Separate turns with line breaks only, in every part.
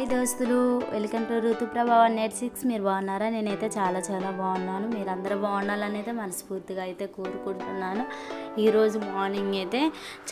Hi దోస్తులు welcome to ఋతుప్రభావ net six. మీరు బాగున్నారా? నేనైతే చాలా చాలా బాగున్నాను. మీరందరూ బాగుండాలని అయితే మనస్ఫూర్తిగా అయితే కోరుకుంటున్నాను. ఈరోజు మార్నింగ్ అయితే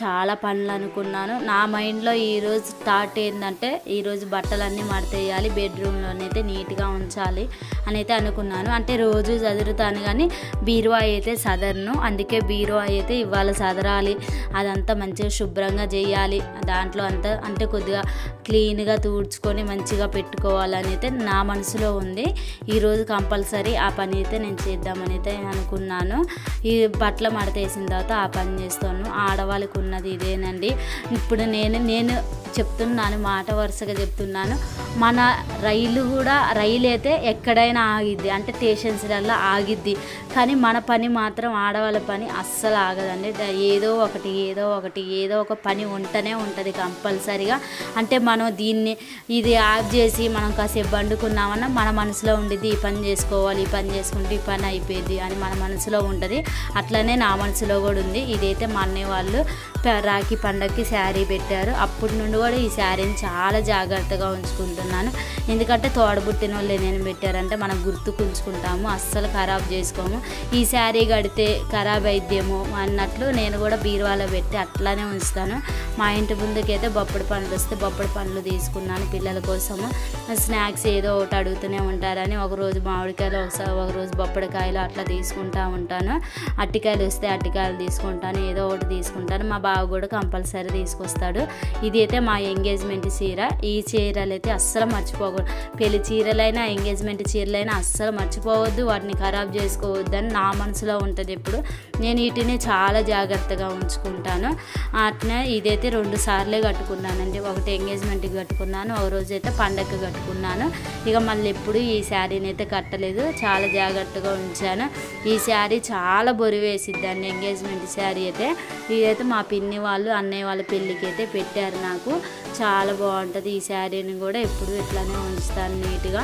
చాలా పనులు అనుకున్నాను. నా మైండ్లో ఈరోజు స్టార్ట్ ఏంటంటే ఈరోజు బట్టలన్నీ మడతేయాలి బెడ్రూమ్లోనైతే నీట్గా ఉంచాలి అని అయితే అనుకున్నాను. అంటే రోజు చదువుతాను కానీ బీరువా అయితే సదరను. అందుకే బీరువా అయితే ఇవాళ సదరాలి. అదంతా మంచిగా శుభ్రంగా చేయాలి. దాంట్లో అంతా అంటే కొద్దిగా క్లీన్గా తూడ్చుకొని మంచిగా పెట్టుకోవాలని అయితే నా మనసులో ఉంది. ఈరోజు కంపల్సరీ ఆ పని అయితే నేను చేద్దామని అయితే అనుకున్నాను. ఈ పట్ల మడత వేసిన తర్వాత ఆ పని చేస్తాను. ఆడవాళ్ళకు ఉన్నది ఇదేనండి. ఇప్పుడు నేను నేను చెప్తున్నాను మాట వరుసగా చెప్తున్నాను. మన రైలు కూడా రైలు అయితే ఎక్కడైనా ఆగిద్ది. అంటే స్టేషన్స్లలో ఆగిద్ది. కానీ మన పని మాత్రం ఆడవాళ్ళ పని అస్సలు ఆగదండి. ఏదో ఒకటి ఏదో ఒకటి ఏదో ఒక పని ఉంటూనే ఉంటుంది కంపల్సరిగా. అంటే మనం దీన్ని ఇది ఆఫ్ చేసి మనం కాసేపు బండుకున్నామన్నా మన మనసులో ఉండేది ఈ పని చేసుకోవాలి ఈ పని చేసుకుంటే ఈ పని అయిపోయింది అని మన మనసులో ఉంటుంది. అట్లనే నా మనసులో కూడా ఉంది. ఇదైతే మా అన్నయ్య వాళ్ళు రాఖీ పండగకి శారీ పెట్టారు. అప్పటి నుండి కూడా ఈ శారీని చాలా జాగ్రత్తగా ఉంచుకుంటున్నాను. ఎందుకంటే తోడబుట్టిన వాళ్ళు నేను పెట్టారంటే మనం గుర్తుకుంచుకుంటాము అస్సలు ఖరాబ్ చేసుకోము. ఈ శారీ కడితే ఖరాబ్ అయిద్దేమో అన్నట్లు నేను కూడా బీరువాలో పెట్టి అట్లానే ఉంచుతాను. మా ఇంటి ముందుకైతే బొప్పడి పండ్లు వస్తే బొప్పడి పండ్లు తీసుకున్నాను పిల్లల కోసము. స్నాక్స్ ఏదో ఒకటి అడుగుతూనే ఉంటారని ఒకరోజు మామిడికాయలు ఒకసారి ఒకరోజు బొప్పడికాయలు అట్లా తీసుకుంటా ఉంటాను. అట్టికాయలు వస్తే అట్టికాయలు తీసుకుంటాను ఏదో ఒకటి తీసుకుంటాను. మా బావ కూడా కంపల్సరీ తీసుకొస్తాడు. ఇది అయితే మా ఎంగేజ్మెంట్ చీర. ఈ చీరలు అయితే అస్సలు మర్చిపోకూడదు. పెళ్ళి చీరలైనా ఎంగేజ్మెంట్ చీరలైనా అస్సలు మర్చిపోవద్దు. వాటిని ఖరాబ్ చేసుకోవద్దు అని నా మనసులో ఉంటుంది ఎప్పుడు. నేను వీటిని చాలా జాగ్రత్తగా ఉంచుకుంటాను. అట్నే ఇదైతే రెండు సార్లే కట్టుకున్నానండి. ఒకటి ఎంగేజ్మెంట్కి కట్టుకున్నాను ఒక రోజు అయితే పండగకి కట్టుకున్నాను. ఇక మళ్ళీ ఎప్పుడు ఈ శారీని అయితే కట్టలేదు. చాలా జాగ్రత్తగా ఉంచాను. ఈ శారీ చాలా బొరి వేసిద్దండి ఎంగేజ్మెంట్ శారీ అయితే. ఇదైతే మా పిన్ని వాళ్ళు అన్నయ్య వాళ్ళ పెళ్ళికి అయితే పెట్టారు నాకు. చాలా బాగుంటుంది ఈ శారీని కూడా. ఎప్పుడు ఇట్లానే ఉంచుతాను నీట్గా.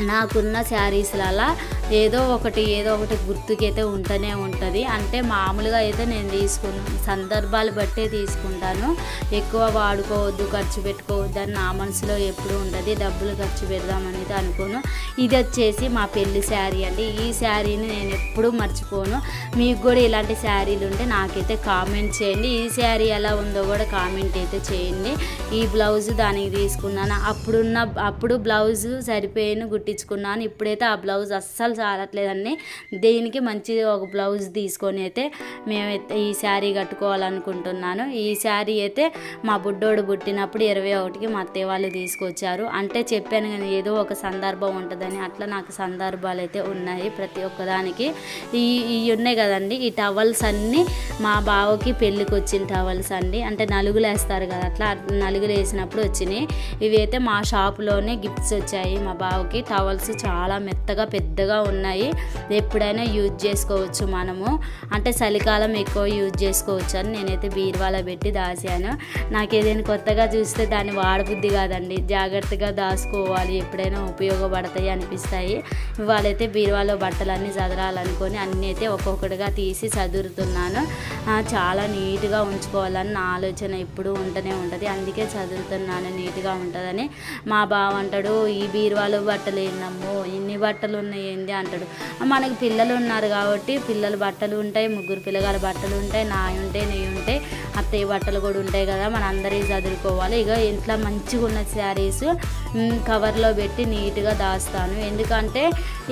నాకున్న శారీస్లలో ఏదో ఒకటి ఏదో ఒకటి గుర్తుకైతే ఉంటూనే ఉంటుంది. అంటే మామూలుగా అయితే నేను తీసుకున్న సందర్భాలు బట్టే తీసుకుంటాను. ఎక్కువ వాడుకోవద్దు ఖర్చు పెట్టుకోవద్దు అని నా మనసులో ఎప్పుడు ఉంటుంది. డబ్బులు ఖర్చు పెడదామనేది అనుకోను. ఇది వచ్చేసి మా పెళ్ళి శారీ అండి. ఈ శారీని నేను ఎప్పుడూ మర్చిపోను. మీకు కూడా ఇలాంటి శారీలు ఉంటే నాకైతే కామెంట్ చేయండి. ఈ శారీ ఎలా ఉందో కూడా కామెంట్ అయితే చేయండి. ఈ బ్లౌజ్ దానికి తీసుకున్నాను. అప్పుడున్న అప్పుడు బ్లౌజ్ సరిపోయిన కుట్టించుకున్నాను. ఇప్పుడైతే ఆ బ్లౌజ్ అస్సలు చాలట్లేదండి. దీనికి మంచి ఒక బ్లౌజ్ తీసుకొని అయితే మేమైతే ఈ శారీ కట్టుకోవాలనుకుంటున్నాను. ఈ శారీ అయితే మా బుడ్డోడు పుట్టినప్పుడు ఇరవై ఒకటికి మా అత్తయ్య వాళ్ళు తీసుకొచ్చారు. అంటే చెప్పాను కానీ ఏదో ఒక సందర్భం ఉంటుందని. అట్లా నాకు సందర్భాలు అయితే ఉన్నాయి ప్రతి ఒక్కదానికి. ఈ ఇవి ఉన్నాయి కదండి ఈ టవల్స్ అన్నీ మా బావకి పెళ్ళికి వచ్చిన టవల్స్ అండి. అంటే నలుగులు వేస్తారు కదా అట్లా నలుగులు వేసినప్పుడు వచ్చినాయి. ఇవి అయితే మా షాప్లోనే గిఫ్ట్స్ వచ్చాయి మా బావకి. టవల్స్ చాలా మెత్తగా పెద్దగా ఉన్నాయి. ఎప్పుడైనా యూజ్ చేసుకోవచ్చు మనము. అంటే చలికాలం ఎక్కువ యూజ్ చేసుకోవచ్చు అని నేనైతే బీరువాలో పెట్టి దాచాను నాకు ఏదైనా కొత్తగా చూస్తే దాన్ని వాడబుద్ధి కాదండి. జాగ్రత్తగా దాచుకోవాలి. ఎప్పుడైనా ఉపయోగపడతాయి అనిపిస్తాయి. ఇవాళైతే బీరువాలో బట్టలన్నీ చదరాలనుకొని అన్నీ అయితే ఒక్కొక్కటిగా తీసి చదువుతున్నాను చాలా నీట్గా ఉంచుకోవాలని నా ఆలోచన ఎప్పుడు ఉంటూనే ఉంటుంది. అందుకే చదువుతున్నాను నీట్గా ఉంటుందని. మా బావ అంటాడు ఈ బీరువాలో బట్టలు ఏందమ్మో ఇన్ని బట్టలు ఉన్నాయి ఏంది అంటాడు. మనకి పిల్లలు ఉన్నారు కాబట్టి పిల్లల బట్టలు ఉంటాయి ముగ్గురు పిల్లగాల బట్టలు ఉంటాయి నా ఉంటాయి నీ ఉంటాయి అత్తయ్య బట్టలు కూడా ఉంటాయి కదా మన అందరి చదువుకోవాలి. ఇక ఇంట్లో మంచిగా ఉన్న శారీస్ కవర్లో పెట్టి నీట్గా దాస్తాను. ఎందుకంటే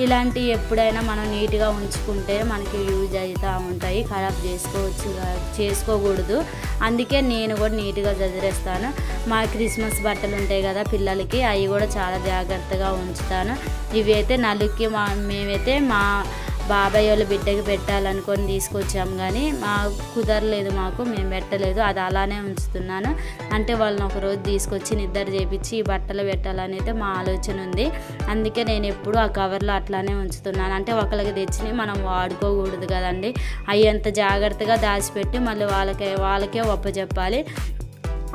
ఇలాంటి ఎప్పుడైనా మనం నీట్గా ఉంచుకుంటే మనకి యూజ్ అవుతూ ఉంటాయి ఖరాబ్ చేసుకోవచ్చు చేసుకోకూడదు. అందుకే నేను కూడా నీట్గా చదివేస్తాను. మా క్రిస్మస్ బట్టలు ఉంటాయి కదా పిల్లలకి అవి కూడా చాలా జాగ్రత్తగా ఉంచుతాను. ఇవి అయితే నలుగుకి మా మేమైతే మా బాబాయ్ వాళ్ళ బిడ్డకి పెట్టాలనుకొని తీసుకొచ్చాము కానీ మా కుదరలేదు మాకు మేము పెట్టలేదు. అది అలానే ఉంచుతున్నాను. అంటే వాళ్ళని ఒక రోజు తీసుకొచ్చి నిద్ర చేపించి ఈ బట్టలు పెట్టాలని అయితే మా ఆలోచన ఉంది. అందుకే నేను ఎప్పుడు ఆ కవర్లో అట్లానే ఉంచుతున్నాను. అంటే ఒకరికి తెచ్చినవి మనం వాడుకోకూడదు కదండి. అవి అంత జాగ్రత్తగా దాచిపెట్టి మళ్ళీ వాళ్ళకే వాళ్ళకే ఒప్పచెప్పాలి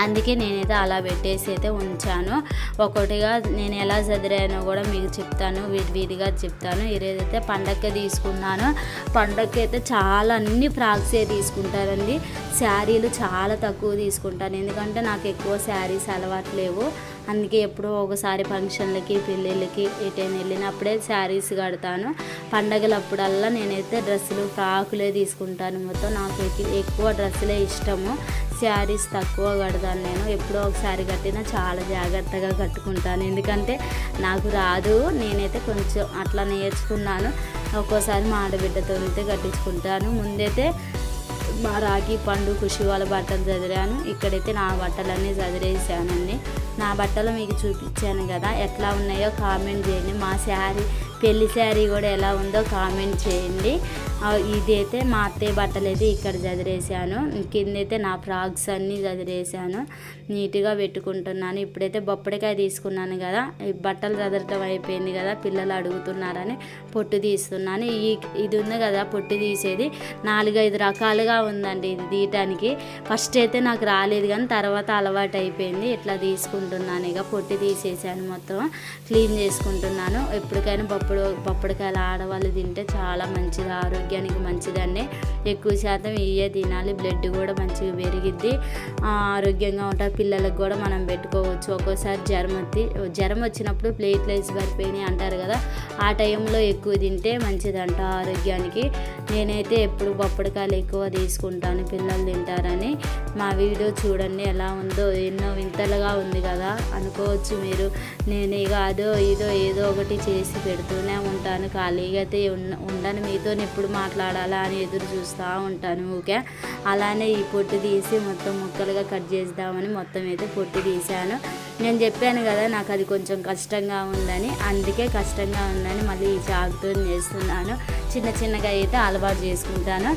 అందుకే నేనైతే అలా పెట్టేసి అయితే ఉంచాను. ఒక్కొక్కటిగా నేను ఎలా చదివానో కూడా మీకు చెప్తాను. వీడి వీధిగా చెప్తాను. ఈరోజైతే పండగకి తీసుకున్నాను. పండగకి అయితే చాలా అన్ని ఫ్రాక్సే తీసుకుంటారండి. శారీలు చాలా తక్కువ తీసుకుంటాను. ఎందుకంటే నాకు ఎక్కువ శారీస్ అలవాటు లేవు. అందుకే ఎప్పుడో ఒకసారి ఫంక్షన్లకి పెళ్ళిళ్ళకి ఎటైనా వెళ్ళినప్పుడే శారీస్ కడతాను. పండగలప్పుడల్లా నేనైతే డ్రెస్సులు ఫ్రాకులే తీసుకుంటాను. మొత్తం నాకు ఎక్కువ డ్రెస్సులే ఇష్టము. శారీస్ తక్కువ కడతాను నేను. ఎప్పుడో ఒకసారి కట్టినా చాలా జాగ్రత్తగా కట్టుకుంటాను. ఎందుకంటే నాకు రాదు. నేనైతే కొంచెం అట్లా నేర్చుకున్నాను. ఒక్కోసారి మా ఆడబిడ్డతో అయితే కట్టించుకుంటాను. ముందైతే మా రాఖీ పండు ఖుషి వాళ్ళ బట్టలు చదివాను. ఇక్కడైతే నా బట్టలన్నీ చదివేసానండి నా బట్టలు మీకు చూపించాను కదా ఎట్లా ఉన్నాయో కామెంట్ చేయండి. మా శారీ పెళ్ళి శారీ కూడా ఎలా ఉందో కామెంట్ చేయండి. ఇదైతే మా అత్తయ్య బట్టలు అయితే ఇక్కడ చదిరేసాను కిందైతే నా ఫ్రాక్స్ అన్నీ చదిరేసాను నీట్గా పెట్టుకుంటున్నాను. ఇప్పుడైతే బొప్పడికాయ తీసుకున్నాను కదా. బట్టలు చదరటం అయిపోయింది కదా. పిల్లలు అడుగుతున్నారని పొట్టు తీస్తున్నాను. ఈ ఇది ఉంది కదా పొట్టు తీసేది. నాలుగైదు రకాలుగా ఉందండి ఇది తీయటానికి. ఫస్ట్ అయితే నాకు రాలేదు కానీ తర్వాత అలవాటు అయిపోయింది. ఇట్లా తీసుకుంటున్నాను. ఇక పొట్టు తీసేసాను మొత్తం. క్లీన్ చేసుకుంటున్నాను. ఎప్పటికైనా బొప్ప ఇప్పుడు పప్పడికాయలు ఆడవాళ్ళు తింటే చాలా మంచిది ఆరోగ్యానికి మంచిదనే ఎక్కువ శాతం ఇవే తినాలి. బ్లడ్ కూడా మంచిగా పెరిగిద్ది. ఆరోగ్యంగా ఉంటారు పిల్లలకు కూడా మనం పెట్టుకోవచ్చు. ఒక్కోసారి జ్వరం వచ్చి జ్వరం వచ్చినప్పుడు ప్లేట్లెట్స్ వేసి పడిపోయినాయి అంటారు కదా ఆ టైంలో ఎక్కువ తింటే మంచిదంట ఆరోగ్యానికి. నేనైతే ఎప్పుడు పప్పడికాయలు ఎక్కువ తీసుకుంటాను పిల్లలు తింటారని. మా వీడియో చూడండి ఎలా ఉందో. ఎన్నో వింతలుగా ఉంది కదా అనుకోవచ్చు మీరు. నేను ఇక అదో ఇదో ఏదో ఒకటి చేసి పెడుతూ చూస్తూనే ఉంటాను. ఖాళీగా అయితే ఉండను. మీతో ఎప్పుడు మాట్లాడాలా అని ఎదురు చూస్తూ ఉంటాను ఊకే అలానే ఈ పొట్టు తీసి మొత్తం ముక్కలుగా కట్ చేద్దామని మొత్తం అయితే పొట్టు తీశాను. నేను చెప్పాను కదా నాకు అది కొంచెం కష్టంగా ఉందని. అందుకే కష్టంగా ఉందని మళ్ళీ ఈ చాకుతో చేస్తున్నాను చిన్న చిన్నగా అయితే అలవాటు చేసుకుంటాను.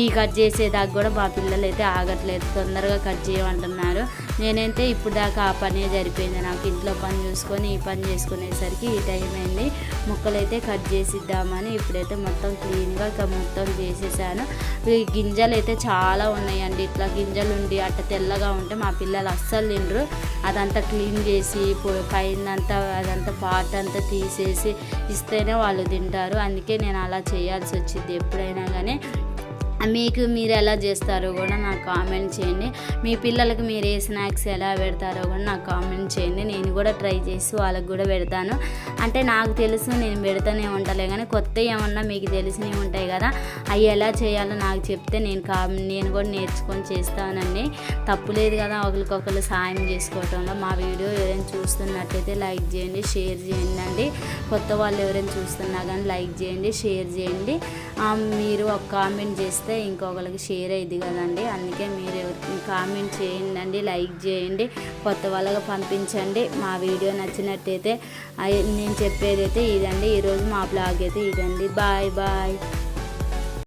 ఈ కట్ చేసేదాకా కూడా మా పిల్లలు అయితే ఆగట్లేదు. తొందరగా కట్ చేయమంటున్నారు. నేనైతే ఇప్పుడు దాకా ఆ పనే జరిపోయింది. నాకు ఇంట్లో పని చూసుకొని ఈ పని చేసుకునేసరికి ఈ టైం అయింది. ముక్కలు అయితే కట్ చేసిద్దామని ఇప్పుడైతే మొత్తం క్లీన్గా ఇక మొత్తం చేసేసాను. ఈ గింజలు అయితే చాలా ఉన్నాయండి. ఇట్లా గింజలు ఉండి అట్ట తెల్లగా ఉంటే మా పిల్లలు అస్సలు తినరు. అదంతా క్లీన్ చేసి పైనంతా అదంతా పార్ట్ అంతా తీసేసి ఇస్తేనే వాళ్ళు తింటారు. అందుకే నేను అలా చే చేయాల్సి వచ్చింది ఎప్పుడైనా కానీ మీకు మీరు ఎలా చేస్తారో కూడా నాకు కామెంట్ చేయండి. మీ పిల్లలకు మీరు ఏ స్నాక్స్ ఎలా పెడతారో కూడా నాకు కామెంట్ చేయండి. నేను కూడా ట్రై చేసి వాళ్ళకి కూడా పెడతాను. అంటే నాకు తెలుసు నేను పెడతానే ఉంటాలే కానీ కొత్త ఏమన్నా మీకు తెలిసినవి ఉంటాయి కదా అవి ఎలా చేయాలో నాకు చెప్తే నేను కా నేను కూడా నేర్చుకొని చేస్తానండి. తప్పులేదు కదా ఒకరికొకరు సాయం చేసుకోవటంలో. మా వీడియో ఎవరైనా చూస్తున్నట్టయితే లైక్ చేయండి షేర్ చేయండి అండి. కొత్త వాళ్ళు ఎవరైనా చూస్తున్నా కానీ లైక్ చేయండి షేర్ చేయండి. మీరు ఒక కామెంట్ చేస్తే ఇంకొకరికి షేర్ అయ్యింది కదండి. అందుకే మీరు కామెంట్ చేయండి లైక్ చేయండి కొత్త వాళ్ళకి పంపించండి. మా వీడియో నచ్చినట్టయితే నేను చెప్పేది అయితే ఇదండి. ఈరోజు మా బ్లాగ్ అయితే ఇదండి. Bye bye